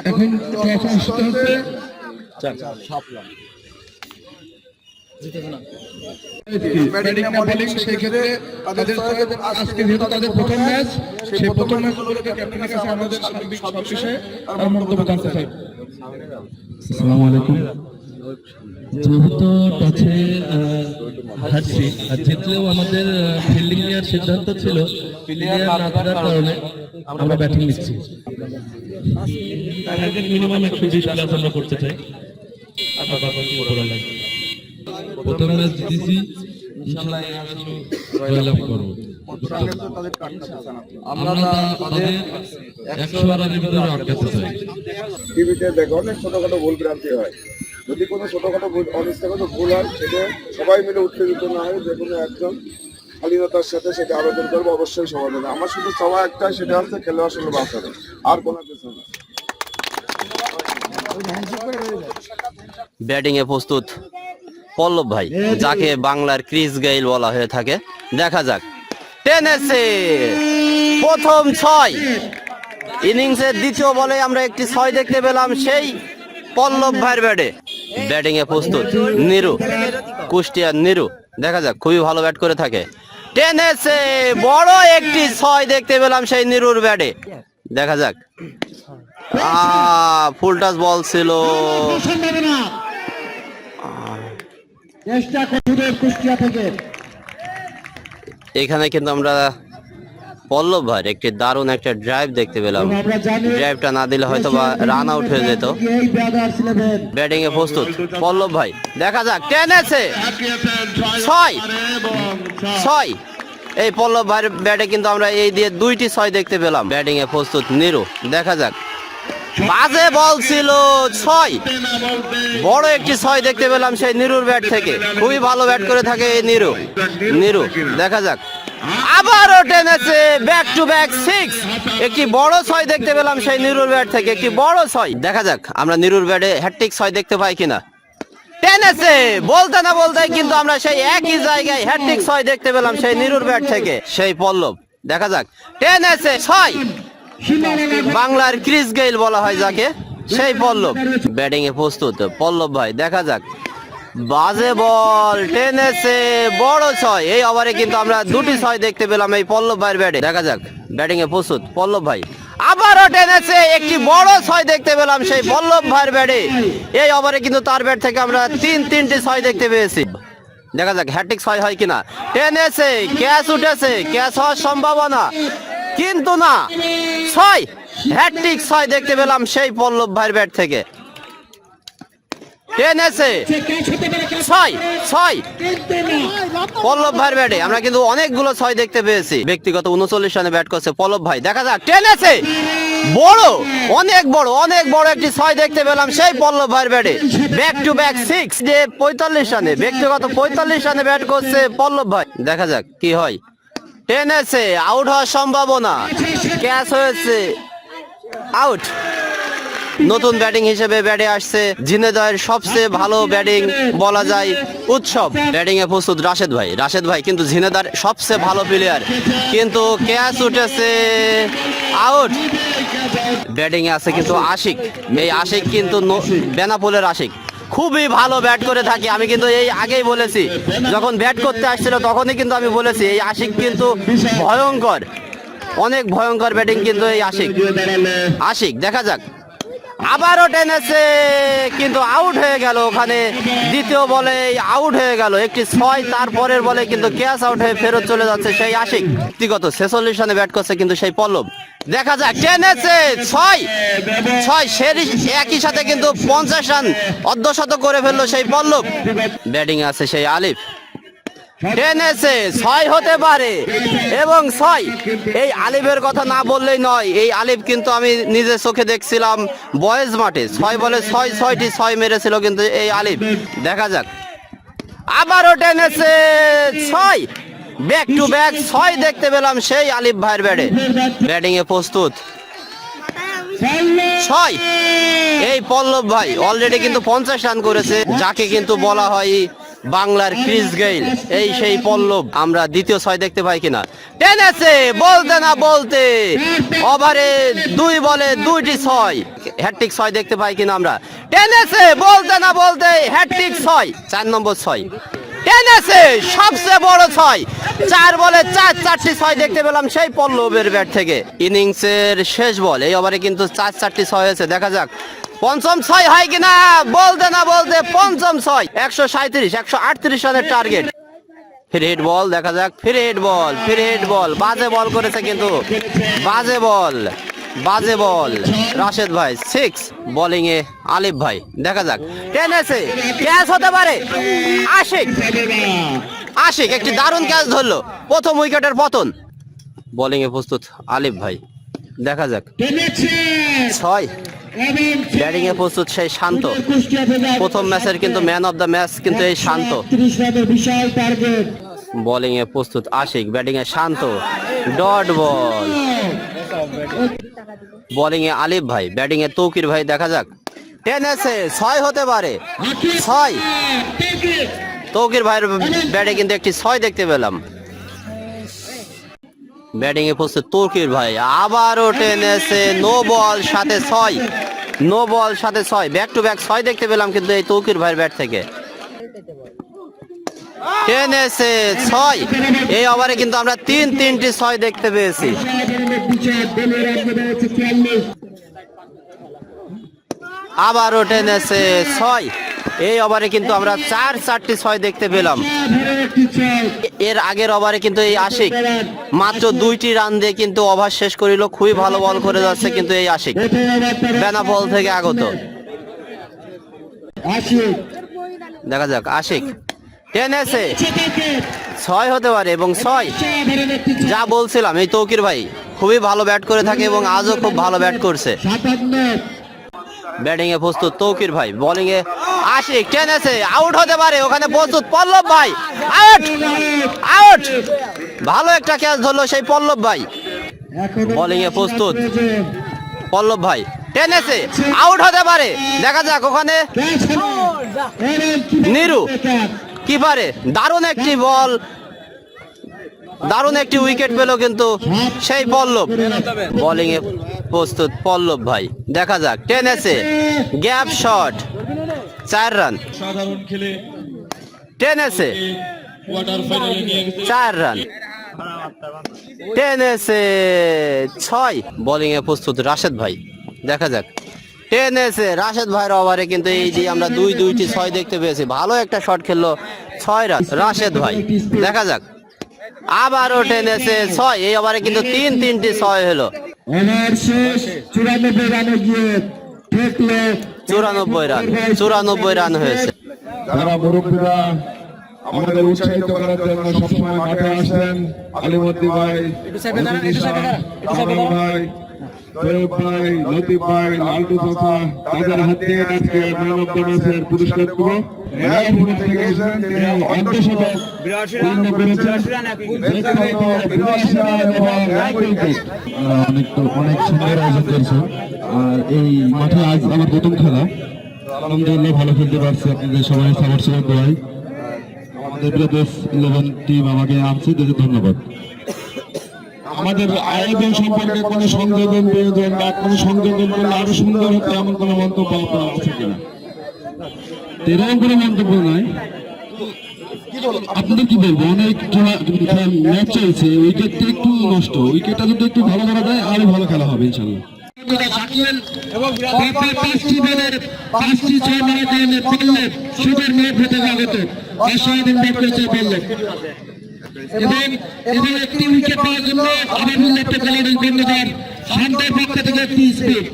এখন আসতে হচ্ছে তাদের প্রথম ম্যাচ সেই প্রথম ক্যাপ্টেনের কাছে আমাদের সার্বিক সবিশেষে তার মন্তব্য জানতে চাই। আসসালামু আলাইকুম। যেহেতু টসে হারছি আর জিতলেও আমাদের ফিল্ডিং নেওয়ার সিদ্ধান্ত ছিল প্লেয়ার না থাকার কারণে আমরা ব্যাটিং নিচ্ছি। টার্গেট মিনিমাম একশো বিশ প্লাস আমরা করতে চাই। আর বাকি উপরে লাগবে প্রথম ম্যাচ জিতেছি ইনশাআল্লাহ এই আসলে জয়লাভ করব। আমরা তাদের একশো রানের ভিতরে আটকাতে চাই। টিভিতে দেখে অনেক ছোটখাটো ভুল ভ্রান্তি হয়। যদি কোনো ছোটখাটো ভুল অনিচ্ছাগত ভুল হয় সেটা সবাই মিলে উত্তেজিত না হয় যে কোনো একজন শালীনতার সাথে সেটা আবেদন করব অবশ্যই সমাধান। আমার শুধু সবাই একটাই সেটা হচ্ছে খেলোয়াড় বাঁচানো আর কোনো কিছু না। ব্যাটিং এ প্রস্তুত পল্লব ভাই যাকে বাংলার ক্রিস গেইল বলা হয়ে থাকে। দেখা যাক। টেনেসে প্রথম ছয়। ইনিংসের দ্বিতীয় বলে আমরা একটি ছয় দেখতে পেলাম সেই পল্লব ভাইয়ের ব্যাটে। ব্যাটিং এ প্রস্তুত নিরু কুষ্টিয়ার নিরু। দেখা যাক খুবই ভালো ব্যাট করে থাকে। টেনেসে বড় একটি ছয় দেখতে পেলাম সেই নিরুর ব্যাটে। দেখা যাক। ফুল টাচ বল ছিল। এখানে কিন্তু আমরা পল্লব ভাইয়ের একটি দারুণ একটা ড্রাইভ দেখতে পেলাম। ড্রাইভটা না দিলে হয়তো বা রান আউট হয়ে যেত। ব্যাটিং এ প্রস্তুত। পল্লব ভাই দেখা যাক টেনেছে। ছয়। ছয়। এই পল্লব ভাইয়ের ব্যাটে কিন্তু আমরা এই দিয়ে দুইটি ছয় দেখতে পেলাম। ব্যাটিং এ প্রস্তুত নিরু দেখা যাক। বাজে বল ছিল ছয়। বড় একটি ছয় দেখতে পেলাম সেই নিরুর ব্যাট থেকে। খুবই ভালো ব্যাট করে থাকে এই নিরু। নিরু, দেখা যাক। আবারও টেনেছে ব্যাক টু ব্যাক সিক্স একটি বড় ছয় দেখতে পেলাম সেই নিরুর ব্যাট থেকে। একটি বড় ছয়। দেখা যাক আমরা নিরুর ব্যাটে হ্যাট্রিক ছয় দেখতে পাই কিনা। টেনেছে, বলতে না বলতে কিন্তু আমরা সেই একই জায়গায় হ্যাট্রিক ছয় দেখতে পেলাম সেই নিরুর ব্যাট থেকে, সেই পল্লব। দেখা যাক। টেনেছে ছয়। বাংলার ক্রিস গেইল বলা হয় যাকে, সেই পল্লব। ব্যাটিং এ প্রস্তুত, পল্লব ভাই, দেখা যাক। বাজে বল, টেনেছে, বড় ছয়। এই ওভারে কিন্তু আমরা দুটি ছয় দেখতে পেলাম এই পল্লব ভাইয়ের ব্যাটে। দেখা যাক ব্যাটিং এ প্রস্তুত, পল্লব ভাই। আবারও টেনেছে, একটি বড় ছয় দেখতে পেলাম সেই পল্লব ভাইয়ের ব্যাটে। এই ওভারে কিন্তু তার ব্যাট থেকে আমরা তিন, তিনটি ছয় দেখতে পেয়েছি। দেখা যাক হ্যাট্রিক ছয় হয় কিনা। টেনেছে, ক্যাচ উঠেছে, ক্যাচ হওয়ার সম্ভাবনা। কিন্তু না। ছয়। হ্যাট্রিক ছয় দেখতে পেলাম সেই পল্লব ভাইয়ের ব্যাট থেকে। উনচল্লিশ ব্যাট করছে পল্লব ভাই। দেখা যাক বড়। অনেক বড় অনেক বড় একটি ছয় দেখতে পেলাম সেই পল্লব ব্যাটে ব্যাক টু ব্যাক সিক্স যে পঁয়তাল্লিশ রানে, ব্যক্তিগত পঁয়তাল্লিশ রানে ব্যাট করছে পল্লব ভাই। দেখা যাক, কি হয়। টেনেছে আউট হওয়ার সম্ভাবনা। ক্যাচ হয়েছে। আউট নতুন ব্যাটিং হিসেবে ব্যাটে আসছে। ঝিনেদয়ের সবচেয়ে ভালো ব্যাটিং বলা যায় উৎসব। ব্যাটিং এ প্রস্তুত রাশেদ ভাই। রাশেদ ভাই কিন্তু ঝিনেদার সবচেয়ে ভালো প্লেয়ার কিন্তু ক্যাচ উঠেছে। আউট ব্যাটিং এ আছে কিন্তু আশিক। এই আশিক কিন্তু বেনাপোলের আশিক। খুবই ভালো ব্যাট করে থাকি। আমি কিন্তু এই আগেই বলেছি, যখন ব্যাট করতে আসছিল তখনই কিন্তু আমি বলেছি, এই আশিক কিন্তু ভয়ঙ্কর। অনেক ভয়ঙ্কর ব্যাটিং কিন্তু এই আশিক। আশিক, দেখা যাক। আবারও টেনেছে, কিন্তু আউট হয়ে গেল ওখানে। দ্বিতীয় বলে আউট হয়ে গেল। একটি ছয় তারপরের বলে কিন্তু ক্যাচ আউট হয়ে ফেরত চলে যাচ্ছে সেই আশিক। ব্যক্তিগত ছেচল্লিশ রানে ব্যাট করছে কিন্তু সেই পল্লব। দেখা যাক, টেনেছে, ছয়। ছয় সেরি একই সাথে কিন্তু পঞ্চাশ রান অর্ধশত করে ফেলল সেই পল্লব। ব্যাটিং আছে সেই আলিফ। টেনেছে ছয় হতে পারে। এবং ছয়, এই আলিফের কথা না বললেই নয়, এই আলিফ কিন্তু আমি নিজের চোখে দেখছিলাম বয়েজ মাঠে। ছয় বলে ছয়, ছয়টি ছয় মেরেছিল কিন্তু এই আলিফ। দেখা যাক। আবারও টেনেছে ছয়। ব্যাক টু ব্যাক ছয় দেখতে পেলাম সেই আলিফ ভাইয়ের ব্যাটে। ব্যাটিং এ প্রস্তুত। ছয়। এই পল্লব ভাই অলরেডি কিন্তু পঞ্চাশ রান করেছে। যাকে কিন্তু বলা হয় বাংলার ক্রিস গেইল, এই সেই পল্লব, আমরা দ্বিতীয় ছয় দেখতে পাই কিনা? টেনেছে, বলতে না বলতে, ওভারে দুই বলে দুইটি ছয় হ্যাট্রিক ছয় দেখতে পাই কিনা আমরা? টেনেছে, বলতে না বলতে হ্যাট্রিক ছয়, চার নম্বর ছয়। টেনেছে, সবচেয়ে বড় ছয়, চার বলে চার, চারটি ছয় দেখতে পেলাম সেই পল্লবের ব্যাট থেকে। ইনিংসের শেষ বল, এই ওভারে কিন্তু চার, চারটি ছয় হয়েছে, দেখা যাক। পঞ্চম ছয় হয় কিনা? বলতে না বলতে পঞ্চম ছয়। একশো সাঁত্রিশ একশো আটত্রিশ রানের টার্গেট ফ্রি হিট বল দেখা যাক। Free hit ball free hit ball বাজে বল করেছে কিন্তু। বাজে বল বাজে বল রাশেদ ভাই সিক্স বোলিং এ আলিফ ভাই দেখা যাক। টেনেছে। ক্যাচ হতে পারে। আশিক। আশিক একটি দারুণ ক্যাচ ধরলো। প্রথম উইকেটের পতন। বোলিং এ প্রস্তুত আলিফ ভাই। দেখা যাক। ছয়। ব্যাটিং এ প্রস্তুত সেই শান্ত। প্রথম ম্যাচের কিন্তু ম্যান অফ দ্য ম্যাচ কিন্তু এই শান্ত। ত্রিশ রানের বিশাল টার্গেট বোলিং এ প্রস্তুত আশিক ব্যাটিং এ শান্ত। ডট বল বোলিং এ আলিফ ভাই ব্যাটিং এ তৌকির ভাই দেখা যাক। টেনেছে, ছয় হতে পারে। ছয়। তৌকির ভাইয়ের ব্যাটে কিন্তু একটি ছয় দেখতে পেলাম। ব্যাটিং এ প্রস্তুত তৌকির ভাই। আবারও টেনেছে নো বল সাথে ছয়। নো বল সাথে ছয়। ব্যাক টু ব্যাক ছয় দেখতে পেলাম কিন্তু এই তৌকির ভাইয়ের ব্যাট থেকে। টেনেছে ছয়। এই ওভারে কিন্তু আমরা তিন তিনটি ছয় দেখতে পেয়েছি। আবারও টেনেছে ছয়। এই ওভারে কিন্তু আমরা চার চারটি ছয় দেখতে পেলাম। এর আগের ওভারে কিন্তু এই আশিক, মাত্র দুইটি রান দিয়ে কিন্তু ওভার শেষ করিল, খুবই ভালো বল করে যাচ্ছে কিন্তু এই আশিক। ওভার থেকে আগত। দেখা যাক, আশিক টেনেছে ছয় হতে পারে এবং ছয়। যা বলছিলাম, এই তৌকির ভাই খুবই ভালো ব্যাট করে থাকে এবং আজও খুব ভালো ব্যাট করছে। সাতান্ন ব্যাটিং এ প্রস্তুত তৌকির ভাই বোলিং এ আশিক টেনেছে আউট হতে পারে। ওখানে প্রস্তুত পল্লব ভাই। আউট আউট ভালো একটা ক্যাচ ধরলো সেই পল্লব ভাই। Bowling এ প্রস্তুত। পল্লব ভাই টেনেছে আউট হতে পারে। দেখা যাক ওখানে নিরু। বেকার। কিপারে। দারুণ একটি বল। দারুণ একটি উইকেট পেল কিন্তু সেই পল্লব। বোলিং এ প্রস্তুত পল্লব ভাই। দেখা যাক, টেনেছে। গ্যাপ শট চার রান। সাধারণ খেলে টেনেছে কোয়ার্টার ফাইনালে নিয়ে গেছে। চার রান। টেনেছে ছয়। বোলিং এ প্রস্তুত রাশেদ ভাই। দেখা যাক। টেনেছে রাশেদ ভাইয়ের ওভারে কিন্তু এই যে আমরা দুই দুইটি ছয় দেখতে পেয়েছি। ভালো একটা শট খেললো ছয় রান রাশেদ ভাই। দেখা যাক। আবারও টেনেছে ছয়। এই ওভারে কিন্তু তিন তিনটি ছয় হলো। ওভার শেষ চুরানব্বই রানে গিয়ে ঠেকলো চুরানব্বই রান চুরানব্বই রান হয়েছে। যারা মুরব্বীরা আমাদের উৎসাহিত করার জন্য সবসময় মাঠে আসেন আলিমদ্দি ভাই ভাই ভাই লতিফ ভাই, লালটু তাদের হাত আজকে ম্যান অফ দ্য ম্যাচের পুরস্কার অনেক অনেক আর এই মাঠে আজ আমার খেলা। ভালো খেলতে পারছি সবাই আমাদের ব্রাদার্স ইলেভেন টিম আমাকে আনছে, তাদের ধন্যবাদ। আমাদের আয়োজন সম্পর্কে কোনো সংযোজন প্রয়োজন বা কোনো সংযোজন করলে আরও সুন্দর হতো এমন কোনো মন্তব্য আপনার আছে কিনা এরকম কোনো মন্তব্য নাই আপনাদের কি বলব অনেক ম্যাচ চলছে উইকেটটা একটু নষ্ট উইকেটটা যদি একটু ভালো করা যায় আরও ভালো খেলা হবে ইনশাল্লাহ পাঁচটি বলের পাঁচটি ছয় মারা দিয়ে পেলেন মেয়ে করেছে পেলেন এবং একটি উইকেট পাওয়ার জন্য আবার একটা খেলার ধন্যবাদ শান্তের পক্ষ থেকে একটি স্পিড